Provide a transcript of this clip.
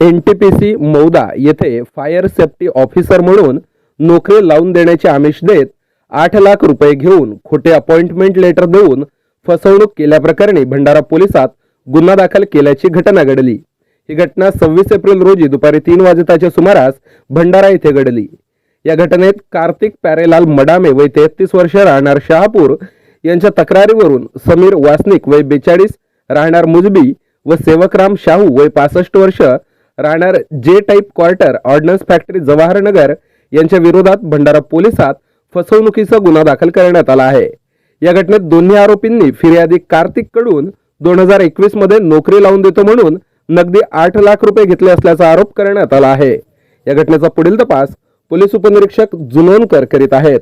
N T P C Mauda येथे fire safety officer म्हणून नोकरी लावून देण्याचे आमिष देत आठ लाख रुपये घेऊन खोटे अपॉइंटमेंट लेटर देऊन फसवणूक केल्याप्रकरणी भंडारा पोलिसात गुन्हा दाखल केल्याची घटना घडली. ही घटना सव्वीस एप्रिल रोजी दुपारी तीन वाजताच्या सुमारास भंडारा येथे घडली. या घटनेत कार्तिक प्यारेलाल मडामे वय तेहतीस वर्ष राहणार शहापूर यांच्या तक्रारीवरून समीर वासनिक वय बेचाळीस राहणार मुजबी व सेवकराम शाहू वय पासष्ट वर्ष राहणार जे type quarter ordnance factory Jawaharnagar यांच्या विरोधात भंडारा पोलिसात फसवणुकीचा गुन्हा दाखल करण्यात आला आहे. या घटनेत दोन्ही आरोपींनी फिर्यादी कार्तिककडून दोन हजार एकवीसमध्ये नोकरी लावून देतो म्हणून नगदी आठ लाख रुपये घेतले असल्याचा आरोप करण्यात आला आहे. या घटनेचा पुढील तपास पोलीस उपनिरीक्षक जुनोनकर करीत आहेत.